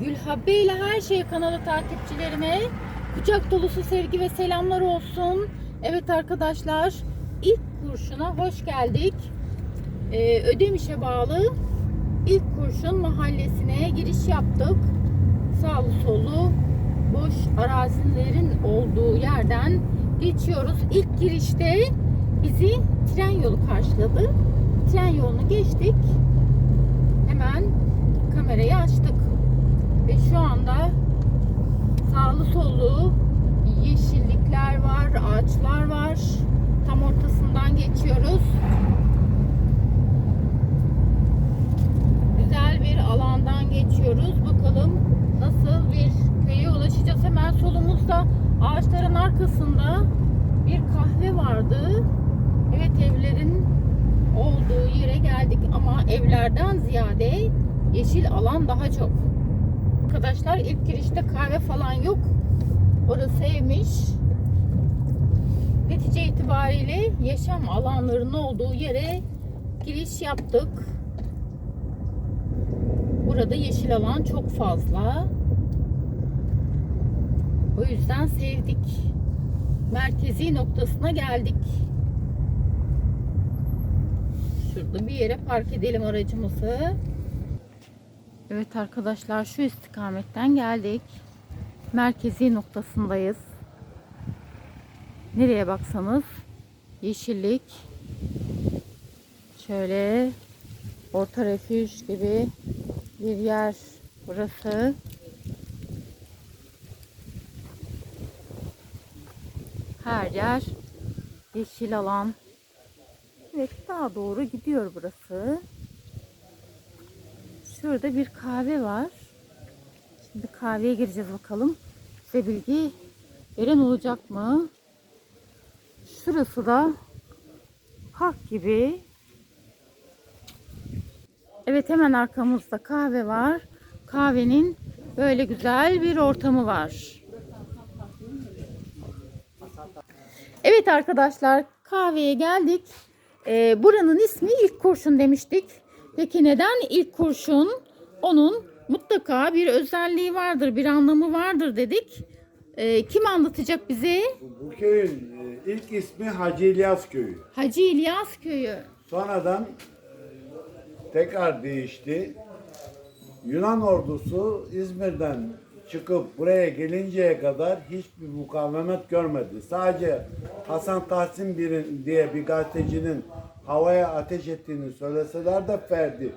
Gülhabbe ile her şey kanalı takipçilerime kucak dolusu sevgi ve selamlar olsun. Evet arkadaşlar ilk kurşuna hoş geldik. Ee, Ödemiş'e bağlı ilk kurşun mahallesine giriş yaptık. Sağlı sollu boş arazilerin olduğu yerden geçiyoruz. İlk girişte bizi tren yolu karşıladı. Tren yolunu geçtik. Hemen kamerayı açtık. Ve şu anda sağlı sollu yeşillikler var, ağaçlar var. Tam ortasından geçiyoruz. Güzel bir alandan geçiyoruz. Bakalım nasıl bir köye ulaşacağız. Hemen solumuzda ağaçların arkasında bir kahve vardı. Evet evlerin olduğu yere geldik ama evlerden ziyade yeşil alan daha çok. Arkadaşlar ilk girişte kahve falan yok. Orası evmiş. Netice itibariyle yaşam alanlarının olduğu yere giriş yaptık. Burada yeşil alan çok fazla. O yüzden sevdik. Merkezi noktasına geldik. Şurada bir yere park edelim aracımızı. Evet arkadaşlar şu istikametten geldik. Merkezi noktasındayız. Nereye baksanız yeşillik. Şöyle orta refüj gibi bir yer burası. Her yer yeşil alan. Evet daha doğru gidiyor burası. Şurada bir kahve var. Şimdi kahveye gireceğiz bakalım. Size bilgi veren olacak mı? Şurası da park gibi. Evet hemen arkamızda kahve var. Kahvenin böyle güzel bir ortamı var. Evet arkadaşlar kahveye geldik. Ee, buranın ismi ilk kurşun demiştik. Peki neden ilk kurşun? Onun mutlaka bir özelliği vardır, bir anlamı vardır dedik. Ee, kim anlatacak bize? Bu köyün e, ilk ismi Hacı İlyas Köyü. Hacı İlyas Köyü. Sonradan e, tekrar değişti. Yunan ordusu İzmir'den çıkıp buraya gelinceye kadar hiçbir mukavemet görmedi. Sadece Hasan Tahsin Birin diye bir gazetecinin havaya ateş ettiğini söyleseler de Ferdi.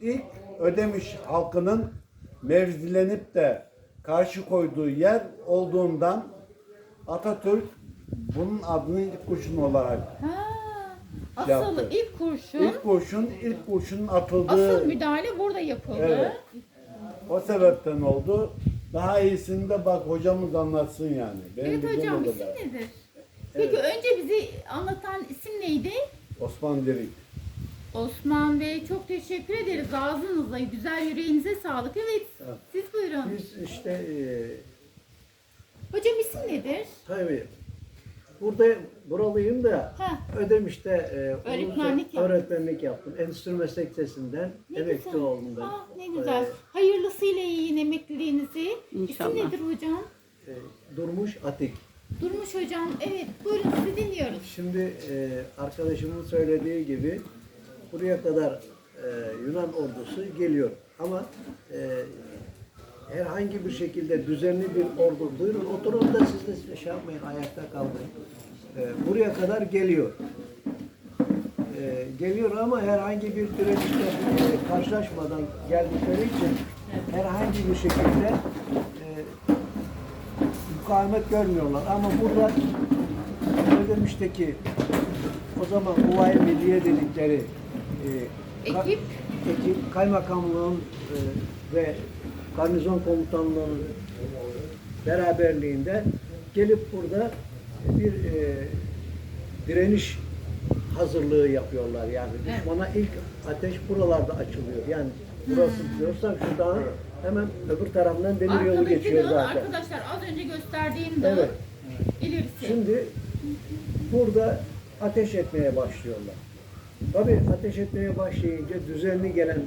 İlk Ödemiş halkının mevzilenip de karşı koyduğu yer olduğundan Atatürk bunun adını ilk kurşun olarak Ha, asıl Yaptı. ilk kurşun, ilk kurşun ilk kurşunun atıldığı asıl müdahale burada yapıldı. Evet. o sebepten oldu. Daha iyisini de bak hocamız anlatsın yani. Benim Evet hocam isim nedir? Peki önce bizi anlatan isim neydi? Osman Dirik. Osman Bey çok teşekkür ederiz. Ağzınıza, güzel yüreğinize sağlık. Evet, Evet. siz buyurun. Biz işte e, Hocam isim nedir? tabii burada buralıyım da Ha, Ödemiş'te e, Öğretmenlik uzun- öğretmenlik yaptım. Endüstri meslek lisesinden ne emekli güzel. oldum ben. Ah, ne güzel. Hayırlısıyla yiyin emekliliğinizi. İnşallah. İsim nedir hocam? e, Durmuş Atik. Durmuş hocam. Evet, buyurun sizi dinliyoruz. Şimdi e, arkadaşımın söylediği gibi buraya kadar e, Yunan ordusu geliyor. Ama e, herhangi bir şekilde düzenli bir ordu, buyurun oturun da siz de şey yapmayın, ayakta kalmayın. E, buraya kadar geliyor. E, geliyor ama herhangi bir direnişle e, karşılaşmadan geldikleri için herhangi bir şekilde mukavemet görmüyorlar. Ama burada Ödemiş'teki o zaman Huvayi Milliye dedikleri e, ka- Ekip. ekip kaymakamlığın e, ve garnizon komutanlığının beraberliğinde gelip burada bir e, direniş hazırlığı yapıyorlar. Yani düşmana ilk ateş buralarda açılıyor. Yani burası diyorsam şu dağın hemen öbür tarafından demir yolu geçiyor zaten. arkadaşlar az önce gösterdiğim dağın Evet. ilerisi. Şimdi burada ateş etmeye başlıyorlar. Tabii ateş etmeye başlayınca düzenli gelen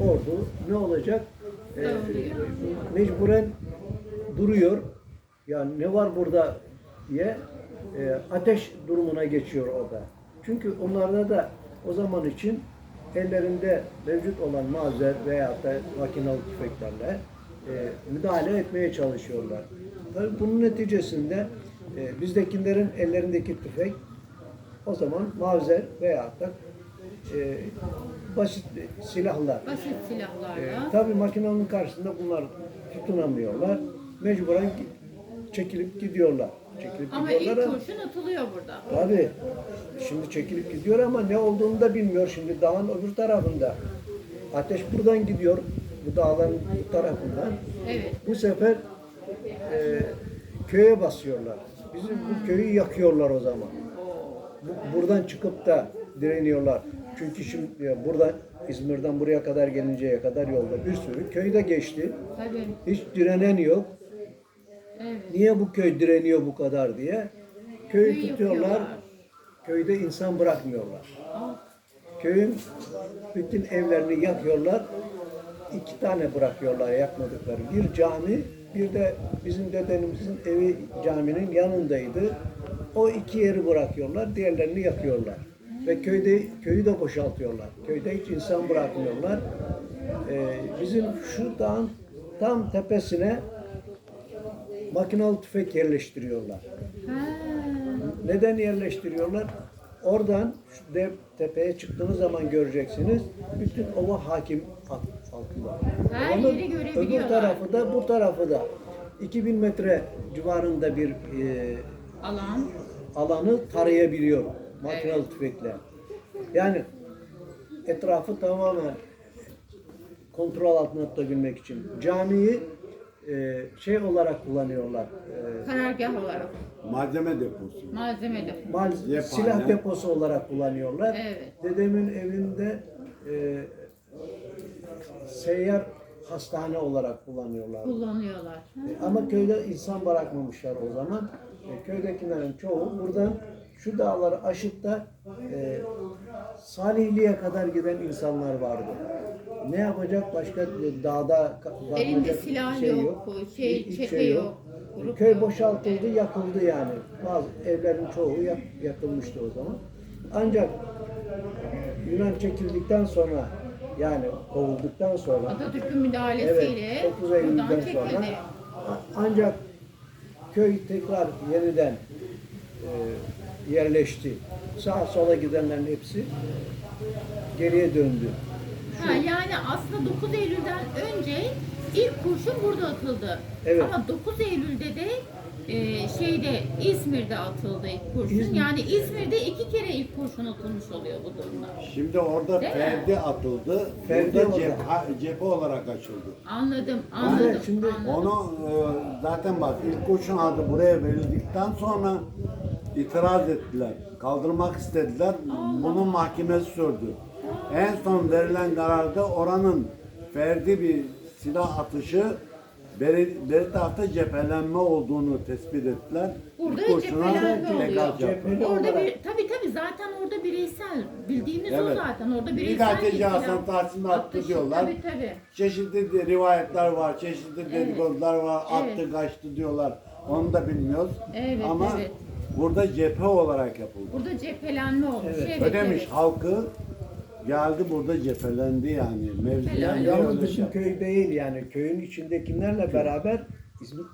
ordu ne olacak? Ee, mecburen duruyor. Yani ne var burada diye e, ateş durumuna geçiyor orada. Çünkü onlarda da o zaman için ellerinde mevcut olan mazer veya da makinalı tüfeklerle e, müdahale etmeye çalışıyorlar. Tabii bunun neticesinde e, bizdekilerin ellerindeki tüfek o zaman mavzer veya da e, basit silahlar. Basit E, silahlarla. tabii makinenin karşısında bunlar tutunamıyorlar. Mecburen çekilip gidiyorlar. Çekilip Ama ilk gidiyorlar ama- kurşun atılıyor burada. Tabii. Şimdi çekilip gidiyor ama ne olduğunu da bilmiyor. Şimdi dağın öbür tarafında. Ateş buradan gidiyor. Bu dağların bu tarafından. Evet. Bu sefer e, köye basıyorlar. Bizim bu köyü yakıyorlar o zaman. Bu- buradan çıkıp da direniyorlar. Çünkü şimdi ya burada İzmir'den buraya kadar gelinceye kadar yolda bir sürü köy de geçti. Tabii. Hiç direnen yok. Evet. Niye bu köy direniyor bu kadar diye. Köyü tutuyorlar. Köyde insan bırakmıyorlar. Aa, Köyün bütün evlerini yakıyorlar. İki tane bırakıyorlar yakmadıkları. Bir cami, bir de bizim dedemizin evi caminin yanındaydı. O iki yeri bırakıyorlar, diğerlerini yakıyorlar. Ve köyde köyü de boşaltıyorlar. Köyde hiç insan bırakmıyorlar. Ee, bizim şu dağın tam tepesine makinalı tüfek yerleştiriyorlar. Ha. Neden yerleştiriyorlar? Oradan şu dev tepeye çıktığınız zaman göreceksiniz. Bütün ova hakim alt- altında. Her yeri Öbür tarafı da bu tarafı da 2000 metre civarında bir e, Alan. alanı tarayabiliyor makinalı tüfekle. Yani etrafı tamamen kontrol altına tutabilmek için. Camiyi e, şey olarak kullanıyorlar. E, Karargah olarak. Malzeme deposu. Malzeme de. Mal, Cephane. silah deposu olarak kullanıyorlar. Evet. Dedemin evinde e, seyyar hastane olarak kullanıyorlar. Kullanıyorlar. Ha. E, Ama köyde insan bırakmamışlar o zaman. E, köydekilerin çoğu buradan şu dağları aşıp da e, Salihli'ye kadar giden insanlar vardı. Ne yapacak başka e, dağda Elinde silah şey yok, şey, Hiç çete yok, grup Köy yok. boşaltıldı, yakıldı yani. Bazı evlerin çoğu yak- yakılmıştı o zaman. Ancak Yunan çekildikten sonra yani kovulduktan sonra Atatürk'ün müdahalesiyle Evet, 9 buradan Eylül'den çekildi. sonra a- ancak köy tekrar yeniden e, yerleşti. Sağa sola gidenlerin hepsi geriye döndü. Ha, yani aslında 9 Eylül'den önce ilk kurşun burada atıldı. Evet. Ama 9 Eylül'de de e, şeyde İzmir'de atıldı ilk kurşun. İzmir- Yani İzmir'de iki kere ilk kurşun atılmış oluyor bu durumda. Şimdi orada Değil mi? Ferdi atıldı. Ferdi burada orada. cephe, cephe olarak açıldı. Anladım, anladım. şimdi anladım. Onu e, zaten bak ilk kurşun adı buraya verildikten sonra itiraz ettiler. Kaldırmak istediler. Bunun mahkemesi sürdü. En son verilen kararda oranın ferdi bir silah atışı beri, beri tarafta cephelenme olduğunu tespit ettiler. Burada kurşuna cephelenme oluyor. Cepheli Orada olarak bir, tabii tabii zaten orada bireysel, bildiğimiz o Evet. zaten. Orada Bir bireysel gazeteci silah Hasan Tahsin'i attı diyorlar. Tabii tabii. Çeşitli de rivayetler var, çeşitli dedikodular var, Evet. attı kaçtı diyorlar. Onu da bilmiyoruz. Evet, Ama evet. burada cephe olarak yapıldı. Burada cephelenme olmuş. Evet. Evet, Ödemiş evet. halkı geldi burada cephelendi yani. Mevziler Helal. Yalnız bizim şey. köy değil yani köyün içindekilerle beraber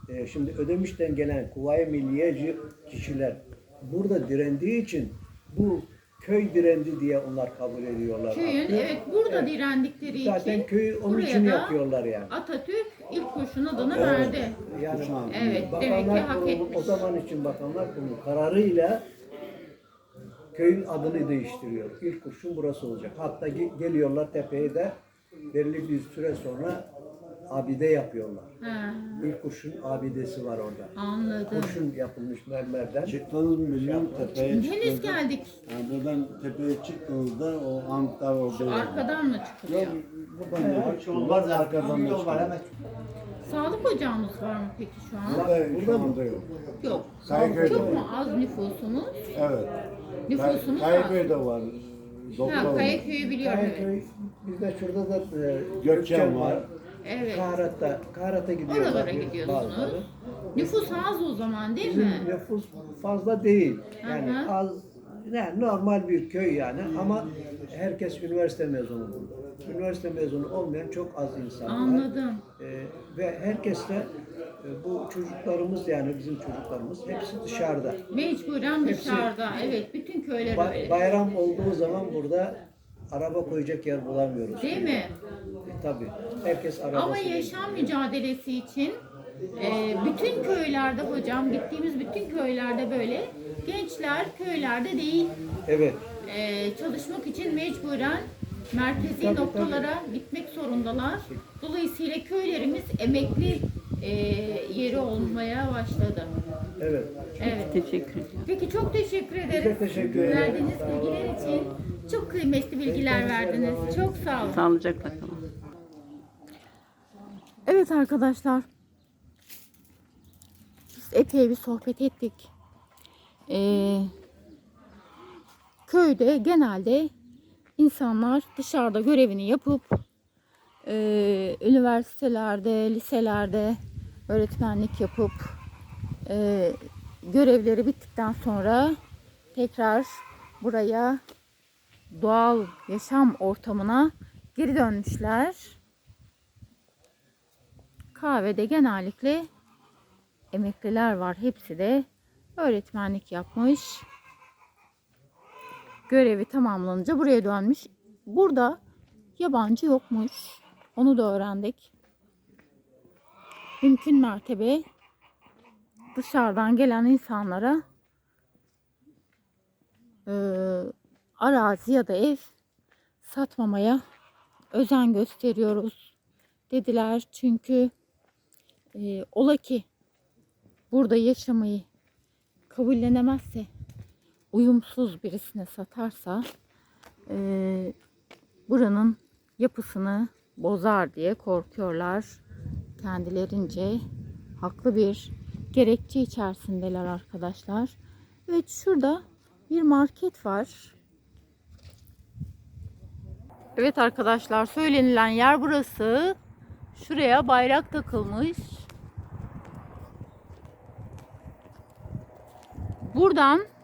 e, şimdi Ödemiş'ten gelen Kuvayi Milliyeci kişiler burada direndiği için bu köy direndi diye onlar kabul ediyorlar. Köyün artık. evet burada Evet. direndikleri Zaten için köyü onun için da yapıyorlar yani. Atatürk ilk kurşun adını verdi. Yani. Evet, demek ki bakanlar hak kurulu, etmiş. o zaman için bakanlar kurulu kararıyla köyün adını değiştiriyor. İlk kurşun burası olacak. Hatta ge- geliyorlar tepeye de belli bir süre sonra abide yapıyorlar. Ha, İlk kurşun abidesi var orada. anladım. Kurşun yapılmış mermerden. Çıktınız mı bilmiyorum tepeye Henüz çıktınız. geldik. Yani buradan tepeye çıktığınızda o antlar orada. Arkadan mı çıkılıyor? Buradan yola çıkıyorlar, arkadan da çıkıyorlar. Sağlık ocağımız var mı peki şu an? Burada Burada mı? anda yok. Yok. Kayköy'de Çok var. mu az nüfusumuz? Evet. Nüfusumuz az. Kayköy'de var. Doktor Ha, var. Kayaköy'ü biliyorum. evet. Kayaköy, bizde şurada da e, Gökçen var. Evet. Kaharat'a, Kaharat'a gidiyorlar. Oralara bir- gidiyorsunuz. bazıları. Nüfus az o zaman değil Bizim mi? nüfus fazla değil. Yani Hı hı. az yani normal bir köy yani ama herkes üniversite mezunu burada. Üniversite mezunu olmayan çok az insan var. Anladım. Ee, ve herkes de e, bu çocuklarımız yani bizim çocuklarımız hepsi dışarıda. Mecburen Hepsi- dışarıda. Evet, bütün köyler Ba- öyle. bayram olduğu zaman burada araba koyacak yer bulamıyoruz. Değil mi? E, tabii. Herkes arabası. Ama yaşam mücadelesi için e, bütün köylerde hocam, gittiğimiz bütün köylerde böyle gençler köylerde değil Evet. e, çalışmak için mecburen merkezi noktalara gitmek zorundalar. Dolayısıyla köylerimiz emekli e, yeri olmaya başladı. Evet. Evet. Teşekkür ederim. Peki çok teşekkür ederiz. De teşekkür ederiz. Verdiğiniz bilgiler için çok kıymetli bilgiler verdiniz. Çok sağ olun. Sağlıcakla kalın. Evet arkadaşlar. Biz epey bir sohbet ettik. Ee, köyde genelde insanlar dışarıda görevini yapıp e, üniversitelerde, liselerde öğretmenlik yapıp e, görevleri bittikten sonra tekrar buraya doğal yaşam ortamına geri dönmüşler. Kahvede genellikle emekliler var. Hepsi de öğretmenlik yapmış. Görevi tamamlanınca buraya dönmüş. Burada yabancı yokmuş. Onu da öğrendik. Mümkün mertebe dışarıdan gelen insanlara eee, arazi ya da ev satmamaya özen gösteriyoruz dediler. Çünkü e, ola ki burada yaşamayı kabullenemezse uyumsuz birisine satarsa e, buranın yapısını bozar diye korkuyorlar. Kendilerince haklı bir gerekçe içerisindeler arkadaşlar. Evet şurada bir market var. Evet arkadaşlar söylenilen yer burası. Şuraya bayrak takılmış. Buradan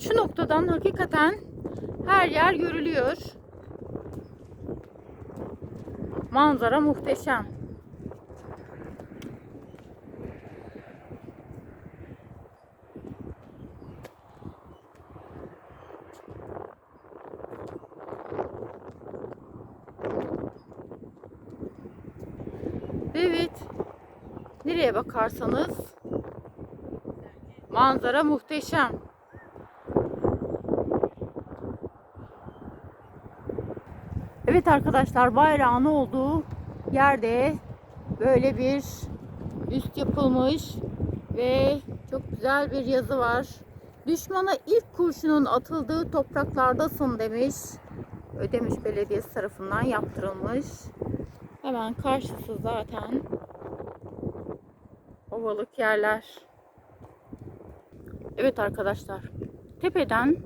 şu noktadan hakikaten her yer görülüyor. Manzara muhteşem. Evet. Nereye bakarsanız manzara muhteşem. Evet arkadaşlar bayrağın olduğu yerde böyle bir üst yapılmış ve çok güzel bir yazı var. Düşmana ilk kurşunun atıldığı topraklardasın demiş. Ödemiş Belediyesi tarafından yaptırılmış. Hemen karşısı zaten ovalık yerler. Evet arkadaşlar. Tepeden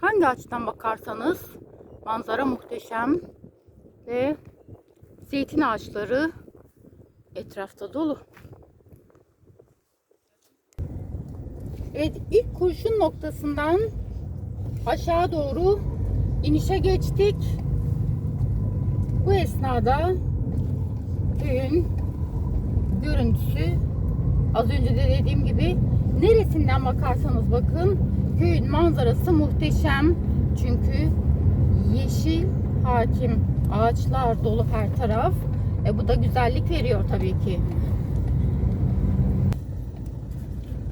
hangi açıdan bakarsanız manzara muhteşem ve zeytin ağaçları etrafta dolu. Evet ilk kurşun noktasından aşağı doğru inişe geçtik. Bu esnada köyün görüntüsü az önce de dediğim gibi neresinden bakarsanız bakın köyün manzarası muhteşem. Çünkü yeşil hakim ağaçlar dolu her taraf. E, bu da güzellik veriyor tabii ki.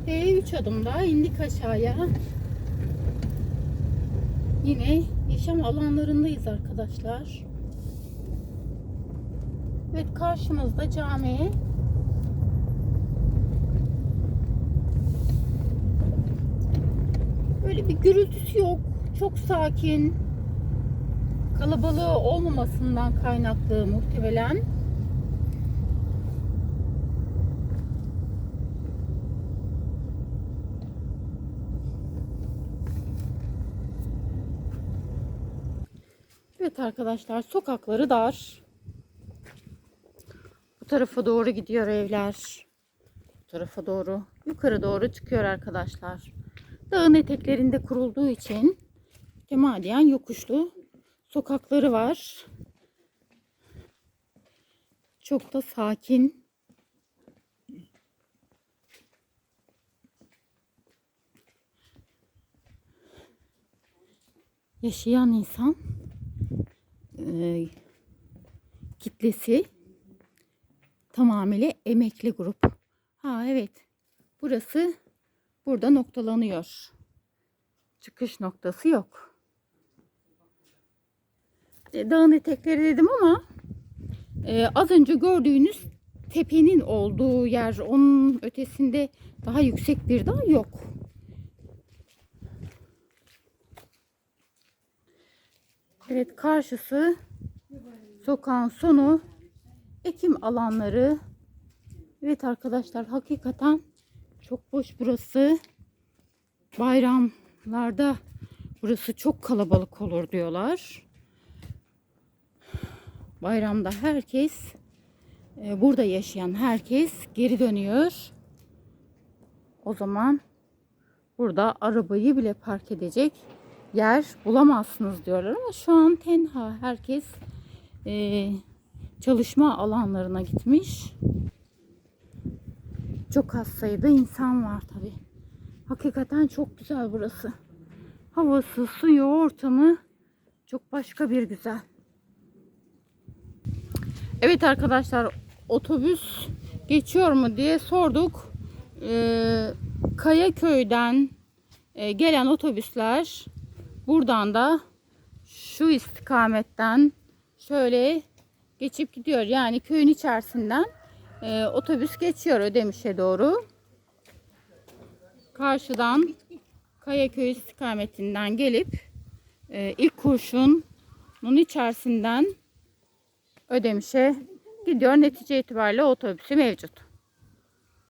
E, üç adımda indik aşağıya. Yine yaşam alanlarındayız arkadaşlar. Evet karşımızda cami. Böyle bir gürültüsü yok. Çok sakin. Kalabalığı olmamasından kaynaklı muhtemelen. Evet arkadaşlar sokakları dar. Bu tarafa doğru gidiyor evler. Bu tarafa doğru yukarı doğru çıkıyor arkadaşlar. Dağın eteklerinde kurulduğu için Kemaliyen yokuşlu sokakları var. Çok da sakin. Yaşayan insan e, kitlesi tamamıyla emekli grup. Ha evet. Burası burada noktalanıyor. Çıkış noktası yok. E, Dağın etekleri dedim ama e, az önce gördüğünüz tepenin olduğu yer onun ötesinde daha yüksek bir dağ yok. Evet karşısı sokağın sonu ekim alanları. Evet arkadaşlar hakikaten çok boş burası. Bayramlarda burası çok kalabalık olur diyorlar. Bayramda herkes e, burada yaşayan herkes geri dönüyor. O zaman burada arabayı bile park edecek yer bulamazsınız diyorlar ama şu an tenha herkes e, çalışma alanlarına gitmiş. Çok az sayıda insan var tabi. Hakikaten çok güzel burası. Havası, suyu, ortamı çok başka bir güzel. Evet arkadaşlar otobüs geçiyor mu diye sorduk. Ee, Kayaköy'den e, gelen otobüsler buradan da şu istikametten şöyle geçip gidiyor. Yani köyün içerisinden e, otobüs geçiyor Ödemiş'e doğru. Karşıdan Kayaköy istikametinden gelip e, ilk kurşunun içerisinden Ödemiş'e gidiyor. Netice itibariyle otobüsü mevcut.